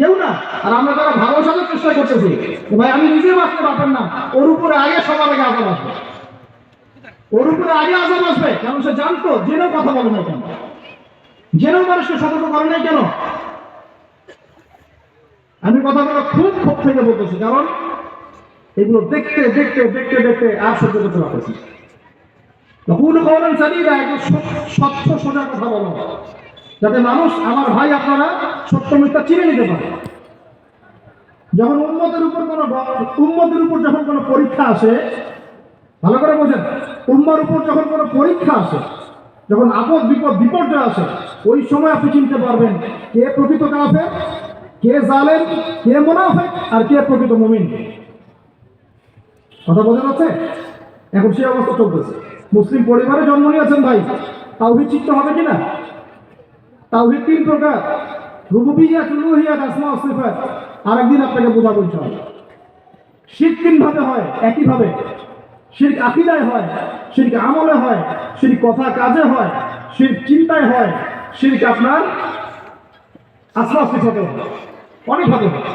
কেউ না। আর আমরা তারা ভালো সাজার চেষ্টা করতেছি, ভাই, আমি নিজে বাঁচতে পারবেন না। ওর উপরে আগে সবার আগে আজাব আসবে। ওর উপরে আগে আজাব আসবে কেন সে জানতো, জেনেও কথা বলে না কেন। জেনেও মানুষকে সতর্ক করে নাই কেন। আমি কথাগুলো খুব ক্ষোভ থেকে বলতেছি, কারণ এগুলো দেখতে দেখতে দেখতে দেখতে আর সহ্য করতে পারতেছি তখন করেন সাদিরা একটু স্বচ্ছ সোজা কথা বলো। যাতে মানুষ, আমার ভাই আপনারা সত্য মিথ্যা চিনে নিতে পারে। যখন উন্মতের উপর কোনো উন্মতের উপর যখন কোনো পরীক্ষা আসে, ভালো করে বোঝেন, উম্মার উপর যখন কোনো পরীক্ষা আসে, যখন আপদ বিপদ বিপর্যয় আসে, ওই সময় আপনি চিনতে পারবেন কে প্রকৃত কাফের, কে জালেম, কে মুনাফেক, আর কে প্রকৃত মুমিন। কথা বোঝা যাচ্ছে? এখন সেই অবস্থা চলতেছে। মুসলিম পরিবারে জন্ম নিয়েছেন ভাই, তাওহিদ চিত্ত হবে কিনা? তাওহিদ তিন প্রকার। রুবুবিয়াত, উলুহিয়াত, আসমা ও সিফাত। আরেকদিন আপনাকে বোঝাবো ইনশাআল্লাহ। শিরক হয় একই ভাবে শিরক হয়, শিরক আমলে হয়, শিরক কথা কাজে হয়, শিরক চিন্তায় হয়, শিরক আপনার আসমা সিফাতে হয়। অনেক ভাবে হয়।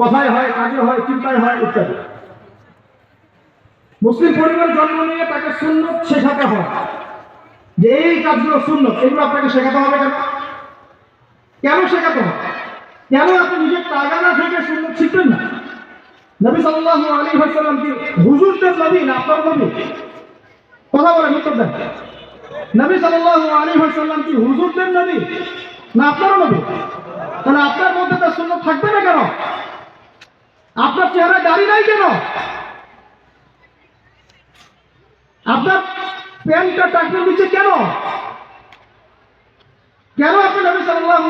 কথায় হয়, কাজে হয়, চিন্তায় হয়, ইত্যাদি। মুসলিম পরিবার জন্ম নিয়ে তাকে সুন্নত শেখাতে হয়। যে এই কাজগুলো সুন্নত এগুলো আপনাকে শেখাতে হবে কেন? কেন শেখাতে হবে? কেন আপনি নিজের তাগানা থেকে সুন্নত শিখবেন না? নবী সাল্লাল্লাহু আলাইহি ওয়াসাল্লাম কি হুজুরদের নবী না আপনার নবী? কথা বলেন, উত্তর দেন। নবী সাল্লাল্লাহু আলাইহি ওয়াসাল্লাম কি হুজুরদের নবী না আপনার নবী? তাহলে আপনার মধ্যে তার সুন্নত থাকবে না কেন? আপনার চেহারা দাড়ি নাই কেন? আপনার প্যান্টটা টাকনোর নিচে কেন? কেন আপনি নবী সাল্লাল্লাহু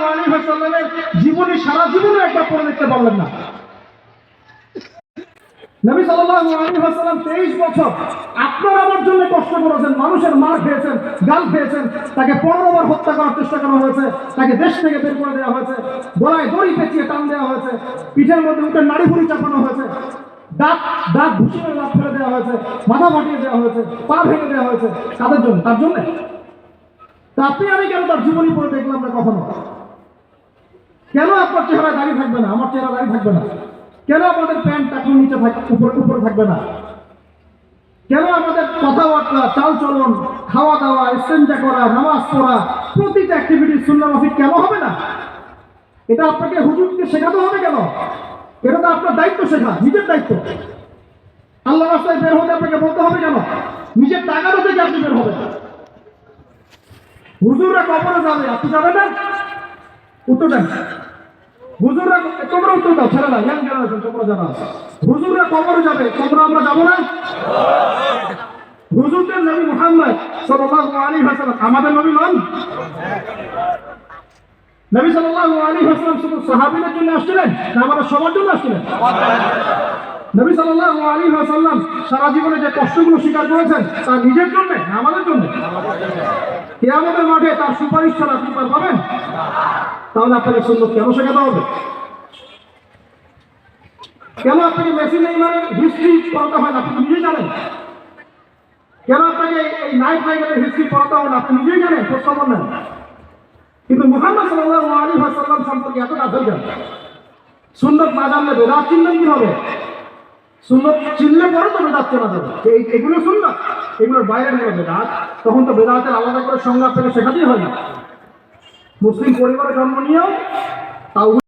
সারা জীবনে একটা পড়ে দেখতে পারলেন না? নবী সাল্লাল্লাহু আলাইহি ওয়াসাল্লাম 23 বছর আপনার আমার জন্য কষ্ট করেছেন, মানুষের মার খেয়েছেন, গাল খেয়েছেন, তাকে পনেরো বার হত্যা করার চেষ্টা করা হয়েছে, তাকে দেশ থেকে বের করে দেওয়া হয়েছে, গলায় দড়ি পেঁচিয়ে টান দেওয়া হয়েছে, পিঠের মধ্যে উঠে নাড়ি ভুড়ি চাপানো হয়েছে, দাঁত দাঁত ভুষিয়ে দেওয়া হয়েছে মাথা ফাটিয়ে দেওয়া হয়েছে, পা ভেঙে দেওয়া হয়েছে। তাদের জন্য? তার জন্য? তা আপনি আমি কেন তার জীবনী পড়ে দেখলাম না কখনো? কেন আপনার চেহারা দাঁড়িয়ে থাকবে না? আমার চেহারা দাঁড়িয়ে থাকবে না। কেন আমাদের প্যান্ট টাকুর নিচে থাক উপরে উপরে থাকবে না? কেন আমাদের কথাবার্তা চাল চলন খাওয়া দাওয়া স্টেঞ্জা করা, নামাজ পড়া, প্রতিটা অ্যাক্টিভিটি সুন্না মাফিক কেন হবে না? এটা আপনাকে হুজুরকে শেখাতে হবে কেন? এটা তো আপনার দায়িত্ব শেখা, নিজের দায়িত্ব। আল্লাহ রাস্তায় বের হতে আপনাকে বলতে হবে কেন? নিজের টাকাটা থেকে আপনি বের হবেন। হুজুররা কবরে যাবে, আপনি যাবেন না? উত্তর হুজুররা তোমরা উত্তর দাও, ছেড়ে না ইয়াং জেনারেশন তোমরা জানা হুজুররা কবরে যাবে তোমরা আমরা যাব না? হুজুরদের নবী মুহাম্মদ সাল্লাল্লাহু আলাইহি ওয়াসাল্লাম, আমাদের নবী নন? নবী সাল্লাল্লাহু আলাইহি ওয়াসাল্লাম শুধু সাহাবীদের জন্য আসছিলেন না, আমাদের সবার জন্য আসছিলেন? নবী সাল্লাল্লাহু আলাইহি ওয়াসাল্লাম সারা জীবনে যে কষ্টগুলো স্বীকার করেছেন, তা নিজের জন্য আমাদের জন্য? কিয়ামতের মাঠে তার সুপারিশ ছাড়া আপনি পার পাবেন? তাহলে আপনাকে সুন্দর কেন শেখাতে হবে? কেন আপনাকে মেসি নেইমারের হিস্ট্রি পড়াতে হয় না আপনি নিজেই জানেন? কেন আপনাকে এই নাইট রাইডারের হিস্ট্রি পড়াতে হবে না আপনি নিজেই জানেন? খোঁজখবর নেন কিন্তু মুহাম্মদ সাল্লাল্লাহু আলাইহি ওয়াসাল্লাম সম্পর্কে এতটা ধৈর্য সুন্নত না জানলে বেদাত চিনবেন কি হবে? সুন্নত চিনলে পরে তো বেদাত চেনা যাবে। এগুলো সুন্নত। এগুলোর বাইরে গুলো বেদাত তখন তো বেদাতের আলাদা করে সংজ্ঞা থেকে শেখাতেই হয় না। মুসলিম পরিবারে জন্ম নিয়েও তাও